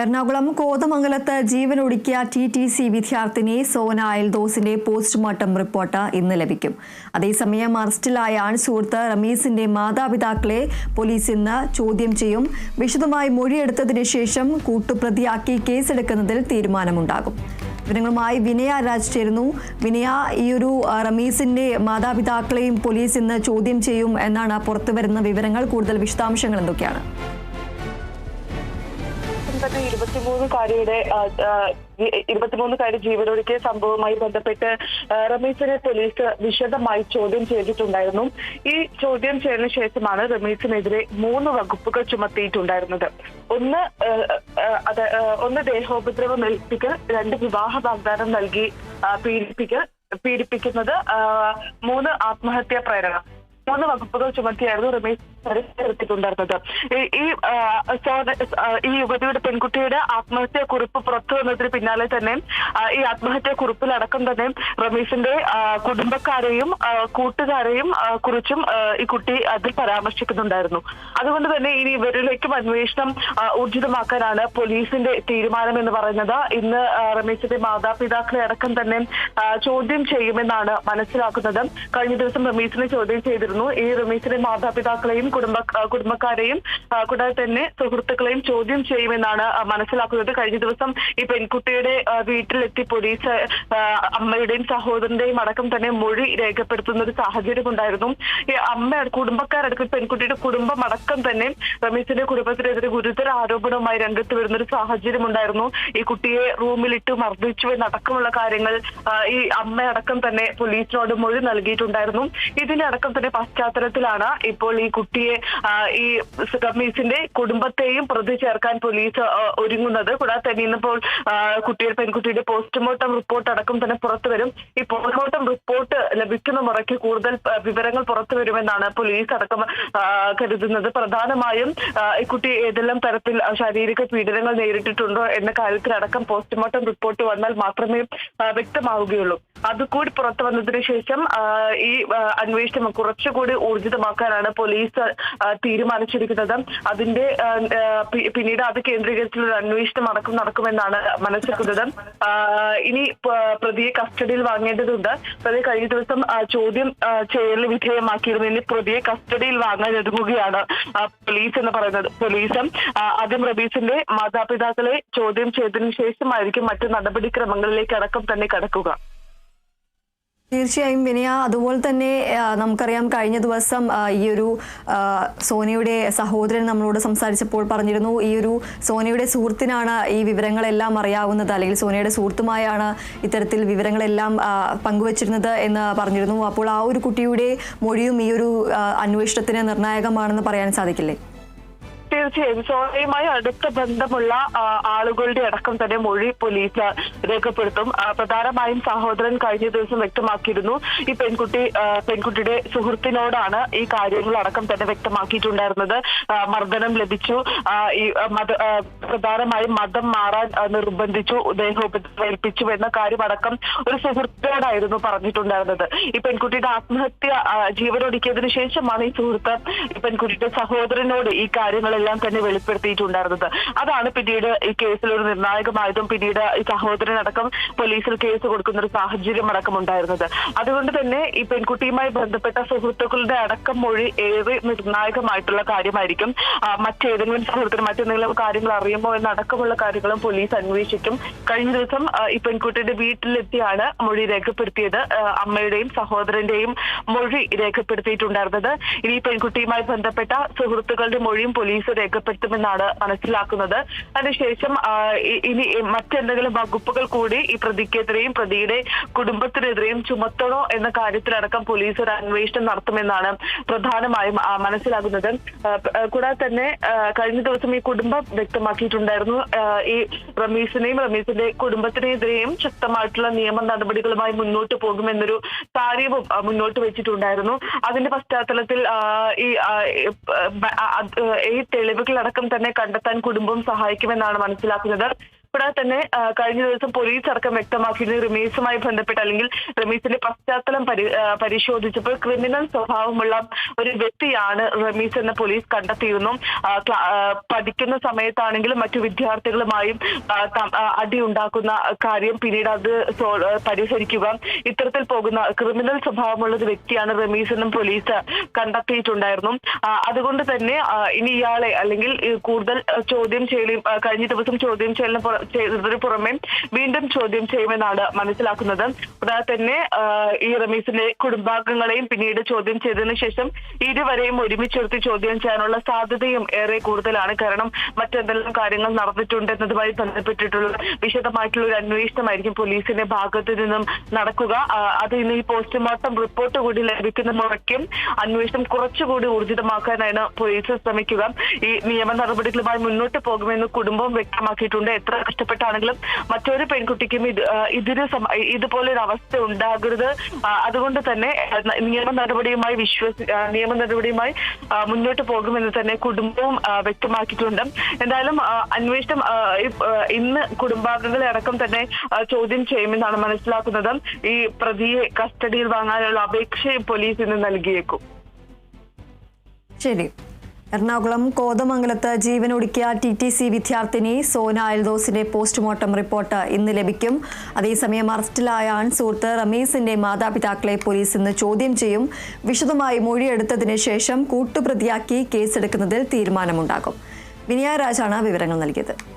എറണാകുളം കോതമംഗലത്ത് ജീവനൊടുക്കിയ T T C വിദ്യാർത്ഥിനി സോന അയൽദോസിന്റെ പോസ്റ്റ്മോർട്ടം റിപ്പോർട്ട് ഇന്ന് ലഭിക്കും. അതേസമയം അറസ്റ്റിലായ ആൺസുഹൃത്ത് റമീസിന്റെ മാതാപിതാക്കളെ പോലീസ് ഇന്ന് ചോദ്യം ചെയ്യും. വിശദമായി മൊഴിയെടുത്തതിന് ശേഷം കൂട്ടുപ്രതിയാക്കി കേസെടുക്കുന്നതിൽ തീരുമാനമുണ്ടാകും. വിവരങ്ങളുമായി വിനയ രാജ് ചേരുന്നു. വിനയ ഈ ഒരു റമീസിന്റെ മാതാപിതാക്കളെയും പോലീസ് ഇന്ന് ചോദ്യം ചെയ്യും എന്നാണ് പുറത്തുവരുന്ന വിവരങ്ങൾ. കൂടുതൽ വിശദാംശങ്ങൾ എന്തൊക്കെയാണ്? തന്നെ ഇരുപത്തിമൂന്നുകാരിയുടെ ആ, ആ, ഇ- ഇരുപത്തിമൂന്നുകാരി ജീവനൊടുക്കിയ സംഭവവുമായി ബന്ധപ്പെട്ട് റമീസിനെ പോലീസ് വിശദമായി ചോദ്യം ചെയ്തിട്ടുണ്ടായിരുന്നു. ഈ ചോദ്യം ചെയ്തതിനു ശേഷമാണ് റമീസിനെതിരെ മൂന്ന് വകുപ്പുകൾ ചുമത്തിയിട്ടുണ്ടായിരുന്നത്. ഒന്ന് അത് ഒന്ന് ദേഹോപദ്രവം ഏൽപ്പിക്കൽ രണ്ട് വിവാഹ വാഗ്ദാനം നൽകി പീഡിപ്പിക്കൽ പീഡിപ്പിക്കുന്നത് മൂന്ന് ആത്മഹത്യാ പ്രേരണ. മൂന്ന് വകുപ്പുകൾ ചുമത്തിയായിരുന്നു രമേശ് എടുത്തിട്ടുണ്ടായിരുന്നത്. ഈ- ഈ യുവതിയുടെ പെൺകുട്ടിയുടെ ആത്മഹത്യാ കുറിപ്പ് പുറത്തു വന്നതിന് പിന്നാലെ തന്നെ ഈ ആത്മഹത്യാ കുറിപ്പിലടക്കം തന്നെ റമീഷിന്റെ കുടുംബക്കാരെയും കൂട്ടുകാരെയും കുറിച്ചും ഈ കുട്ടി അതിൽ പരാമർശിക്കുന്നുണ്ടായിരുന്നു. അതുകൊണ്ട് തന്നെ ഇനി ഇവരിലേക്കും അന്വേഷണം ഊർജിതമാക്കാനാണ് പോലീസിന്റെ തീരുമാനം എന്ന് പറയുന്നത്. ഇന്ന് റമീഷിന്റെ മാതാപിതാക്കളെ അടക്കം തന്നെ ചോദ്യം ചെയ്യുമെന്നാണ് മനസ്സിലാക്കുന്നത്. കഴിഞ്ഞ ദിവസം റമീസിനെ ചോദ്യം ചെയ്തിരുന്നു. ഈ റമീസിന്റെ മാതാപിതാക്കളെയും കുടുംബ കുടുംബക്കാരെയും കൂടാതെ തന്നെ സുഹൃത്തുക്കളെയും ചോദ്യം ചെയ്യുമെന്നാണ് മനസ്സിലാക്കുന്നത്. കഴിഞ്ഞ ദിവസം ഈ പെൺകുട്ടിയുടെ വീട്ടിലെത്തി പോലീസ് അമ്മയുടെയും സഹോദരന്റെയും അടക്കം തന്നെ മൊഴി രേഖപ്പെടുത്തുന്ന ഒരു സാഹചര്യം ഉണ്ടായിരുന്നു. ഈ അമ്മ കുടുംബക്കാരടക്കം പെൺകുട്ടിയുടെ കുടുംബം അടക്കം തന്നെ റമീസിന്റെ കുടുംബത്തിനെതിരെ ഗുരുതര ആരോപണവുമായി രംഗത്ത് വരുന്ന ഒരു സാഹചര്യം ഉണ്ടായിരുന്നു. ഈ കുട്ടിയെ റൂമിലിട്ട് മർദ്ദിച്ചു എന്നടക്കമുള്ള കാര്യങ്ങൾ ഈ അമ്മയടക്കം തന്നെ പോലീസിനോട് മൊഴി നൽകിയിട്ടുണ്ടായിരുന്നു. ഇതിന്റെ അടക്കം തന്നെ പശ്ചാത്തലത്തിലാണ് ഇപ്പോൾ ഈ കുട്ടിയെ ഈ റമീസിന്റെ കുടുംബത്തെയും പ്രതി ചേർക്കാൻ പോലീസ് ഒരുങ്ങുന്നത്. കൂടാതെ തന്നെ ഇന്നിപ്പോൾ കുട്ടിയുടെ പെൺകുട്ടിയുടെ പോസ്റ്റ്മോർട്ടം റിപ്പോർട്ട് അടക്കം തന്നെ പുറത്തു വരും. ഈ പോസ്റ്റ്മോർട്ടം റിപ്പോർട്ട് ലഭിക്കുന്ന മുറയ്ക്ക് കൂടുതൽ വിവരങ്ങൾ പുറത്തു വരുമെന്നാണ് പോലീസ് അടക്കം കരുതുന്നത്. പ്രധാനമായും ഈ കുട്ടി ഏതെല്ലാം തരത്തിൽ ശാരീരിക പീഡനങ്ങൾ നേരിട്ടിട്ടുണ്ടോ എന്ന കാര്യത്തിലടക്കം പോസ്റ്റ്മോർട്ടം റിപ്പോർട്ട് വന്നാൽ മാത്രമേ വ്യക്തമാവുകയുള്ളൂ. അതുകൂടി പുറത്തു വന്നതിനു ശേഷം ഈ അന്വേഷണം കുറച്ചുകൂടി ഊർജിതമാക്കാനാണ് പോലീസ് തീരുമാനിച്ചിരിക്കുന്നത്. അതിന്റെ പിന്നീട് അത് കേന്ദ്രീകരിച്ചുള്ള അന്വേഷണം അടക്കം നടക്കുമെന്നാണ് മനസ്സിലാക്കുന്നത്. ഇനി പ്രതിയെ കസ്റ്റഡിയിൽ വാങ്ങേണ്ടതുണ്ട്. പ്രതി കഴിഞ്ഞ ദിവസം ചോദ്യം ചെയ്യലിന് വിധേയമാക്കിയിരുന്നു. ഇനി പ്രതിയെ കസ്റ്റഡിയിൽ വാങ്ങാൻ ഒരുങ്ങുകയാണ് പോലീസ് എന്ന് പറയുന്നത്. പോലീസും ആദ്യം റബീസിന്റെ മാതാപിതാക്കളെ ചോദ്യം ചെയ്തതിനു ശേഷമായിരിക്കും മറ്റു നടപടിക്രമങ്ങളിലേക്ക് അടക്കം തന്നെ കടക്കുക. തീർച്ചയായും വിനയ അതുപോലെ തന്നെ നമുക്കറിയാം കഴിഞ്ഞ ദിവസം ഈ ഒരു സോനിയുടെ സഹോദരൻ നമ്മളോട് സംസാരിച്ചപ്പോൾ പറഞ്ഞിരുന്നു ഈ ഒരു സോനയുടെ സുഹൃത്തിനാണ് ഈ വിവരങ്ങളെല്ലാം അറിയാവുന്നത് അല്ലെങ്കിൽ സോനയുടെ സുഹൃത്തുമായാണ് ഇത്തരത്തിൽ വിവരങ്ങളെല്ലാം പങ്കുവച്ചിരുന്നത് എന്ന് പറഞ്ഞിരുന്നു. അപ്പോൾ ആ ഒരു കുട്ടിയുടെ മൊഴിയും ഈ ഒരു അന്വേഷണത്തിന് നിർണായകമാണെന്ന് പറയാൻ സാധിക്കില്ലേ? തീർച്ചയായും. സോനയുമായി അടുത്ത ബന്ധമുള്ള ആളുകളുടെ അടക്കം തന്നെ മൊഴി പോലീസ് രേഖപ്പെടുത്തും. പ്രധാനമായും സഹോദരൻ കഴിഞ്ഞ ദിവസം വ്യക്തമാക്കിയിരുന്നു. ഈ പെൺകുട്ടി പെൺകുട്ടിയുടെ സുഹൃത്തിനോടാണ് ഈ കാര്യങ്ങൾ അടക്കം തന്നെ വ്യക്തമാക്കിയിട്ടുണ്ടായിരുന്നത്. മർദ്ദനം ലഭിച്ചു. ഈ മത പ്രധാനമായും മതം മാറാൻ നിർബന്ധിച്ചു ദേഹോപേൽപ്പിച്ചു എന്ന കാര്യം അടക്കം ഒരു സുഹൃത്തിനോടായിരുന്നു പറഞ്ഞിട്ടുണ്ടായിരുന്നത്. ഈ പെൺകുട്ടിയുടെ ആത്മഹത്യ ജീവനൊടുക്കിയതിനു ശേഷമാണ് ഈ സുഹൃത്ത് ഈ പെൺകുട്ടിയുടെ സഹോദരനോട് ഈ കാര്യങ്ങളെല്ലാം തന്നെ വെളിപ്പെടുത്തിയിട്ടുണ്ടായിരുന്നത്. അതാണ് പിന്നീട് ഈ കേസിൽ ഒരു നിർണായകമായതും പിന്നീട് ഈ സഹോദരനടക്കം പോലീസിൽ കേസ് കൊടുക്കുന്ന ഒരു സാഹചര്യം അടക്കം ഉണ്ടായിരുന്നത് അതുകൊണ്ട് തന്നെ ഈ പെൺകുട്ടിയുമായി ബന്ധപ്പെട്ട സുഹൃത്തുക്കളുടെ അടക്കം മൊഴി ഏറെ നിർണായകമായിട്ടുള്ള കാര്യമായിരിക്കും. മറ്റേതെങ്കിലും സുഹൃത്തിന് മറ്റെന്തെങ്കിലും കാര്യങ്ങൾ അറിയുമോ എന്നടക്കമുള്ള കാര്യങ്ങളും പോലീസ് അന്വേഷിക്കും. കഴിഞ്ഞ ദിവസം ഈ പെൺകുട്ടിയുടെ വീട്ടിലെത്തിയാണ് മൊഴി രേഖപ്പെടുത്തിയത്. അമ്മയുടെയും സഹോദരന്റെയും മൊഴി രേഖപ്പെടുത്തിയിട്ടുണ്ടായിരുന്നത്. ഇനി പെൺകുട്ടിയുമായി ബന്ധപ്പെട്ട സുഹൃത്തുക്കളുടെ മൊഴിയും പോലീസ് രേഖപ്പെടുത്തുമെന്നാണ് മനസ്സിലാക്കുന്നത്. അതിനുശേഷം ഇനി മറ്റെന്തെങ്കിലും വകുപ്പുകൾ കൂടി ഈ പ്രതിക്കെതിരെയും പ്രതിയുടെ കുടുംബത്തിനെതിരെയും ചുമത്തണോ എന്ന കാര്യത്തിലടക്കം പോലീസ് ഒരു അന്വേഷണം നടത്തുമെന്നാണ് പ്രധാനമായും മനസ്സിലാകുന്നത്. കൂടാതെ തന്നെ കഴിഞ്ഞ ദിവസം ഈ കുടുംബം വ്യക്തമാക്കിയിട്ടുണ്ടായിരുന്നു. ഈ റമീസിനെയും റമീസിന്റെ കുടുംബത്തിനെതിരെയും ശക്തമായിട്ടുള്ള നിയമ നടപടികളുമായി മുന്നോട്ട് പോകുമെന്നൊരു കാര്യവും മുന്നോട്ട് വെച്ചിട്ടുണ്ടായിരുന്നു. അതിന്റെ പശ്ചാത്തലത്തിൽ ഈ ഈ തെളിവുകളടക്കം തന്നെ കണ്ടെത്താൻ കുടുംബം സഹായിക്കുമെന്നാണ് മനസ്സിലാക്കുന്നത്. കൂടാതെ തന്നെ കഴിഞ്ഞ ദിവസം പോലീസ് അടക്കം വ്യക്തമാക്കിയത് റമീസുമായി ബന്ധപ്പെട്ട് അല്ലെങ്കിൽ റമീസിന്റെ പശ്ചാത്തലം പരിശോധിച്ചപ്പോൾ ക്രിമിനൽ സ്വഭാവമുള്ള ഒരു വ്യക്തിയാണ് റമീസ് എന്ന പോലീസ് കണ്ടെത്തിയിരുന്നു. പഠിക്കുന്ന സമയത്താണെങ്കിലും മറ്റു വിദ്യാർത്ഥികളുമായും അടി ഉണ്ടാക്കുന്ന കാര്യം പിന്നീട് അത് പരിഹരിക്കുക. ഇത്തരത്തിൽ പോകുന്ന ക്രിമിനൽ സ്വഭാവമുള്ള ഒരു വ്യക്തിയാണ് റമീസ് എന്നും പോലീസ് കണ്ടെത്തിയിട്ടുണ്ടായിരുന്നു. അതുകൊണ്ട് തന്നെ ഇനി ഇയാളെ അല്ലെങ്കിൽ കൂടുതൽ ചോദ്യം ചെയ്യലും കഴിഞ്ഞ ദിവസം ചോദ്യം ചെയ്യലിന് ചെയ്തതിന് പുറമെ വീണ്ടും ചോദ്യം ചെയ്യുമെന്നാണ് മനസ്സിലാക്കുന്നത്. കൂടാതെ തന്നെ ഈ റമീസിന്റെ കുടുംബാംഗങ്ങളെയും പിന്നീട് ചോദ്യം ചെയ്തതിനു ശേഷം ഇരുവരെയും ഒരുമിച്ചെടുത്ത് ചോദ്യം ചെയ്യാനുള്ള സാധ്യതയും ഏറെ കൂടുതലാണ്. കാരണം മറ്റെന്തെല്ലാം കാര്യങ്ങൾ നടന്നിട്ടുണ്ട് എന്നതുമായി ബന്ധപ്പെട്ടിട്ടുള്ള വിശദമായിട്ടുള്ള ഒരു അന്വേഷണമായിരിക്കും പോലീസിന്റെ ഭാഗത്തു നിന്നും നടക്കുക. അത് ഇന്ന് ഈ പോസ്റ്റ്മോർട്ടം റിപ്പോർട്ട് കൂടി ലഭിക്കുന്ന മുറയ്ക്കും അന്വേഷണം കുറച്ചുകൂടി ഊർജിതമാക്കാനാണ് പോലീസ് ശ്രമിക്കുക. ഈ നിയമ നടപടികളുമായി മുന്നോട്ട് പോകുമെന്ന് കുടുംബം വ്യക്തമാക്കിയിട്ടുണ്ട്. എത്ര കഷ്ടപ്പെട്ടാണെങ്കിലും മറ്റൊരു പെൺകുട്ടിക്കും ഇത് ഇതിന് ഇതുപോലൊരു അവസ്ഥ ഉണ്ടാകരുത്. അതുകൊണ്ട് തന്നെ നിയമ നടപടിയുമായി വിശ്വസി നിയമ നടപടിയുമായി മുന്നോട്ട് പോകുമെന്ന് തന്നെ കുടുംബവും വ്യക്തമാക്കിയിട്ടുണ്ട്. എന്തായാലും അന്വേഷണം ഇന്ന് കുടുംബാംഗങ്ങളെ അടക്കം തന്നെ ചോദ്യം ചെയ്യുമെന്നാണ് മനസ്സിലാക്കുന്നത്. ഈ പ്രതിയെ കസ്റ്റഡിയിൽ വാങ്ങാനുള്ള അപേക്ഷയും പോലീസ് നൽകിയേക്കും. ശരി. എറണാകുളം കോതമംഗലത്ത് ജീവനൊടുക്കിയ ടി ടി സി വിദ്യാർത്ഥിനി സോന അൽദോസിന്റെ പോസ്റ്റ്മോർട്ടം റിപ്പോർട്ട് ഇന്ന് ലഭിക്കും. അതേസമയം അറസ്റ്റിലായ ആൺസുഹൃത്ത് റമീസിന്റെ മാതാപിതാക്കളെ പോലീസ് ഇന്ന് ചോദ്യം ചെയ്യും. വിശദമായി മൊഴിയെടുത്തതിന് ശേഷം കൂട്ടുപ്രതിയാക്കി കേസെടുക്കുന്നതിൽ തീരുമാനമുണ്ടാകും. വിനയ രാജാണ് വിവരങ്ങൾ നൽകിയത്.